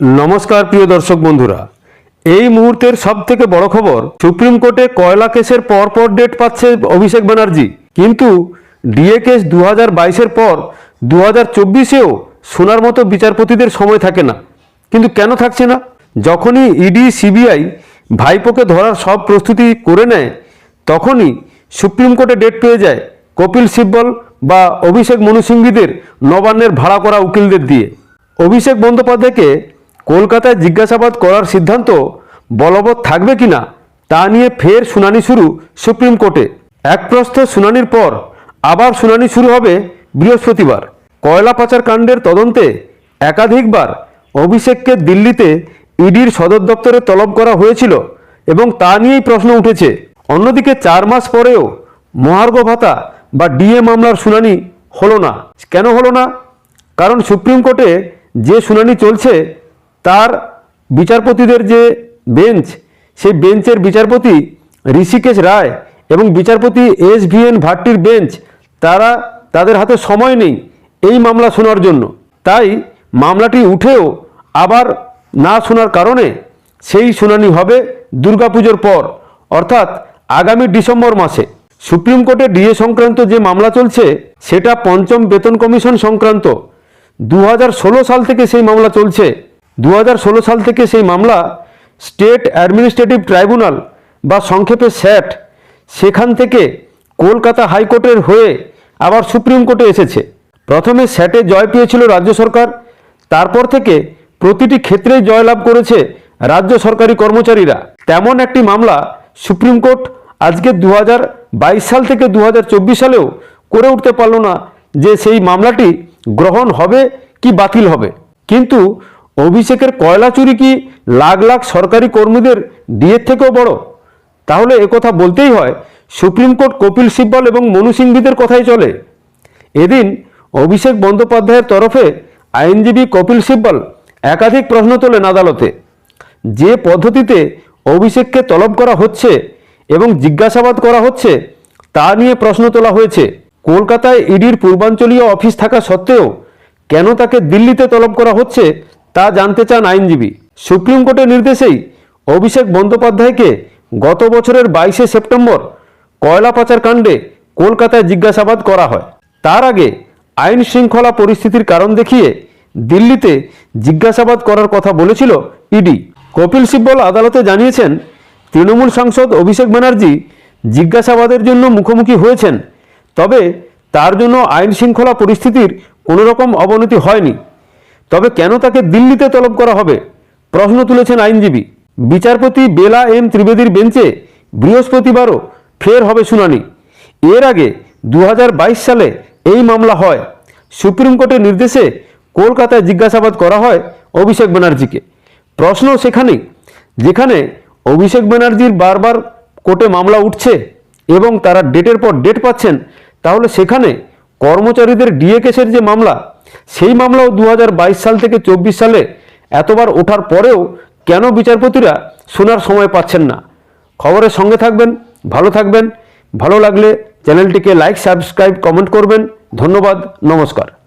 নমস্কার, প্রিয় দর্শক বন্ধুরা। এই মুহূর্তের সব থেকে বড় খবর, সুপ্রিম কোর্টে কয়লা কেসের পর পর ডেট পাচ্ছে অভিষেক ব্যানার্জি। কিন্তু ডিএ কেস দু হাজার বাইশের পর দু হাজার চব্বিশেও শোনার মতো বিচারপতিদের সময় থাকে না। কিন্তু কেন থাকছে না? যখনই ইডি, সিবিআই ভাইপোকে ধরার সব প্রস্তুতি করে নেয়, তখনই সুপ্রিম কোর্টে ডেট পেয়ে যায় কপিল সিব্বল বা অভিষেক মনু সিংভিদের নবান্নের ভাড়া করা উকিলদের দিয়ে। অভিষেক বন্দ্যোপাধ্যায়কে কলকাতায় জিজ্ঞাসাবাদ করার সিদ্ধান্ত বলবৎ থাকবে কিনা তা নিয়ে ফের শুনানি শুরু সুপ্রিম কোর্টে। এক প্রস্থ শুনানির পর আবার শুনানি শুরু হবে বৃহস্পতিবার। কয়লা পাচার কাণ্ডের তদন্তে একাধিকবার অভিষেককে দিল্লিতে ইডির সদর দপ্তরে তলব করা হয়েছিল এবং তা নিয়েই প্রশ্ন উঠেছে। অন্যদিকে চার মাস পরেও মহার্ঘ ভাতা বা ডিএ মামলার শুনানি হলো না। কেন হলো না? কারণ সুপ্রিম কোর্টে যে শুনানি চলছে তার বিচারপতিদের যে বেঞ্চ, সেই বেঞ্চের বিচারপতি ঋষিকেশ রায় এবং বিচারপতি এস ভি এন ভাট্টির বেঞ্চ, তারা তাদের হাতে সময় নেই এই মামলা শোনার জন্য। তাই মামলাটি উঠেও আবার না শোনার কারণে সেই শুনানি হবে দুর্গাপুজোর পর, অর্থাৎ আগামী ডিসেম্বর মাসে। সুপ্রিম কোর্টে ডিএ সংক্রান্ত যে মামলা চলছে, সেটা পঞ্চম বেতন কমিশন সংক্রান্ত। দু হাজার ষোলো সাল থেকে সেই মামলা চলছে। দু হাজার ষোলো সাল থেকে সেই মামলা স্টেট অ্যাডমিনিস্ট্রেটিভ ট্রাইব্যুনাল বা সংক্ষেপে স্যাট সেখান থেকে কলকাতা হাইকোর্টের হয়ে আবার সুপ্রিম কোর্টে এসেছে। প্রথমে স্যাটে জয় পেয়েছিল রাজ্য সরকার, তারপর থেকে প্রতিটি ক্ষেত্রেই জয়লাভ করেছে রাজ্য সরকারি কর্মচারীরা। তেমন একটি মামলা সুপ্রিম কোর্ট আজকে দু হাজার বাইশ সাল থেকে দু হাজার চব্বিশ সালেও করে উঠতে পারল না যে সেই মামলাটি গ্রহণ হবে কি বাতিল হবে। কিন্তু অভিষেকের কয়লা চুরি কি লাখ লাখ সরকারি কর্মীদের ডিএর থেকেও বড়? তাহলে একথা বলতেই হয়, সুপ্রিম কোর্ট কপিল সিব্বল এবং মনু সিংভিদের কথাই চলে। এদিন অভিষেক বন্দ্যোপাধ্যায়ের তরফে আইনজীবী কপিল সিব্বল একাধিক প্রশ্ন তোলেন আদালতে। যে পদ্ধতিতে অভিষেককে তলব করা হচ্ছে এবং জিজ্ঞাসাবাদ করা হচ্ছে, তা নিয়ে প্রশ্ন তোলা হয়েছে। কলকাতায় ইডির পূর্বাঞ্চলীয় অফিস থাকা সত্ত্বেও কেন তাকে দিল্লিতে তলব করা হচ্ছে তা জানতে চান আইনজীবী। সুপ্রিম কোর্টের নির্দেশেই অভিষেক বন্দ্যোপাধ্যায়কে গত বছরের বাইশে সেপ্টেম্বর কয়লা পাচার কাণ্ডে কলকাতায় জিজ্ঞাসাবাদ করা হয়। তার আগে আইন শৃঙ্খলা পরিস্থিতির কারণ দেখিয়ে দিল্লিতে জিজ্ঞাসাবাদ করার কথা বলেছিল ইডি। কপিল সিব্বল আদালতে জানিয়েছেন, তৃণমূল সাংসদ অভিষেক ব্যানার্জি জিজ্ঞাসাবাদের জন্য মুখোমুখি হয়েছেন, তবে তার জন্য আইন শৃঙ্খলা পরিস্থিতির কোনো রকম অবনতি হয়নি। তবে কেন তাকে দিল্লিতে তলব করা হবে? প্রশ্ন তুলেছেন আইনজীবী। বিচারপতি বেলা এম ত্রিবেদীর বেঞ্চে বৃহস্পতিবারও ফের হবে শুনানি। এর আগে দু হাজার বাইশ সালে এই মামলা হয়। সুপ্রিম কোর্টের নির্দেশে কলকাতায় জিজ্ঞাসাবাদ করা হয় অভিষেক ব্যানার্জিকে। প্রশ্ন সেখানেই, যেখানে অভিষেক ব্যানার্জির বারবার কোর্টে মামলা উঠছে এবং তারা ডেটের পর ডেট পাচ্ছেন, তাহলে সেখানে কর্মচারীদের ডিএ কেসের যে মামলা সেই মামলাও দু হাজার বাইশ সাল থেকে চব্বিশ সালে এতবার ওঠার পরেও কেন বিচারপতিরা শোনার সময় পাচ্ছেন না? খবরের সঙ্গে থাকবেন, ভালো থাকবেন, ভালো লাগলে চ্যানেলটিকে লাইক, সাবস্ক্রাইব, কমেন্ট করবেন। ধন্যবাদ, নমস্কার।